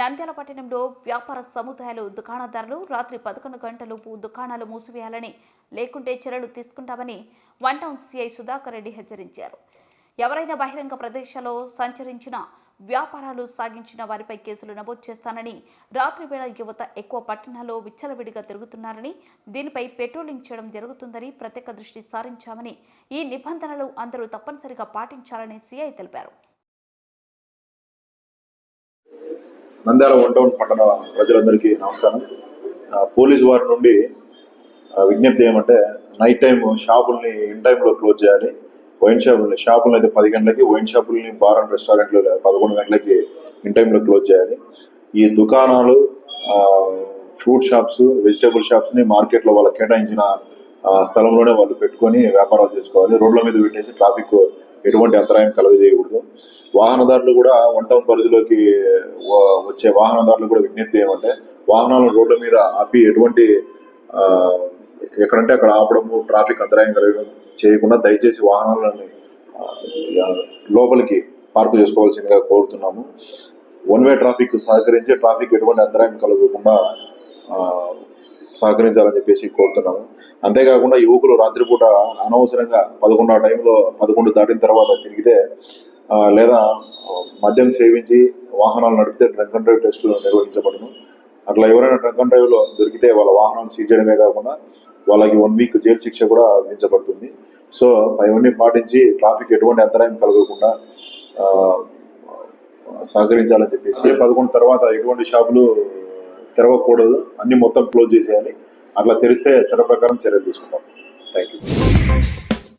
నంద్యాల పట్టణంలో వ్యాపార సముదాయాలు దుకాణదారులు రాత్రి పదకొండు గంటలలోపు దుకాణాలు మూసివేయాలని లేకుంటే చర్యలు తీసుకుంటామని one town CI Sudhakar Reddy హెచ్చరించారు. ఎవరైనా బహిరంగ ప్రదేశాల్లో సంచరించిన వ్యాపారాలు సాగించిన వారిపై కేసులు నమోదు చేస్తానని రాత్రి వేళ యువత ఎక్కువ పట్టణాల్లో విచ్చలవిడిగా తిరుగుతున్నారని దీనిపై పెట్రోలింగ్ చేయడం జరుగుతుందని ప్రత్యేక దృష్టి సారించామని ఈ నిబంధనలు అందరూ తప్పనిసరిగా పాటించాలని సిఐ తెలిపారు. నంద్యాల వన్ టౌన్ పట్టణ ప్రజలందరికీ నమస్కారం. పోలీస్ వారి నుండి విజ్ఞప్తి ఏమంటే నైట్ టైం షాపుల్ని ఇన్ టైంలో క్లోజ్ చేయాలి. వైన్ షాపుల్ని షాపుల్ని అయితే పది గంటలకి వైన్ షాపుల్ని బార్ అండ్ రెస్టారెంట్లు పదకొండు గంటలకి ఇన్ టైంలో క్లోజ్ చేయాలి. ఈ దుకాణాలు ఫ్రూట్ షాప్స్ వెజిటేబుల్ షాప్స్ని మార్కెట్లో వాళ్ళు కేటాయించిన స్థలంలోనే వాళ్ళు పెట్టుకొని వ్యాపారాలు చేసుకోవాలి. రోడ్ల మీద పెట్టేసి ట్రాఫిక్ ఎటువంటి అంతరాయం కలుగజేయకూడదు. వాహనదారులు కూడా వన్ టౌన్ పరిధిలోకి వ- వచ్చే వాహనదారులు కూడా విజ్ఞప్తి ఏమంటే వాహనాలను రోడ్ల మీద ఆపి ఎటువంటి ఎక్కడంటే అక్కడ ఆపడము ట్రాఫిక్ అంతరాయం కలగడం చేయకుండా దయచేసి వాహనాలను లోపలికి పార్కు చేసుకోవాల్సిందిగా కోరుతున్నాము. వన్ వే ట్రాఫిక్ సహకరించి ట్రాఫిక్ ఎటువంటి అంతరాయం కలగకుండా సహకరించాలని చెప్పేసి కోరుతున్నాము. అంతేకాకుండా యువకులు రాత్రిపూట అనవసరంగా పదకొండు టైంలో పదకొండు దాటిన తర్వాత తిరిగితే లేదా మద్యం సేవించి వాహనాలు నడిపితే డ్రంక్ అండ్ డ్రైవ్ టెస్టులు నిర్వహించబడును. అట్లా ఎవరైనా డ్రంక్ అండ్ డ్రైవ్లో దొరికితే వాళ్ళ వాహనాలు సీజ్ చేయడమే కాకుండా వాళ్ళకి వన్ వీక్ జైలు శిక్ష కూడా విధించబడుతుంది. సో అవన్నీ పాటించి ట్రాఫిక్ ఎటువంటి అంతరాయం కలగకుండా సహకరించాలని చెప్పేసి. పదకొండు తర్వాత ఎటువంటి షాపులు తెరవకూడదు. అన్ని మొత్తం క్లోజ్ చేసేయాలి. అట్లా తెరిస్తే చట్ట ప్రకారం చర్యలు తీసుకుంటాం. Thank you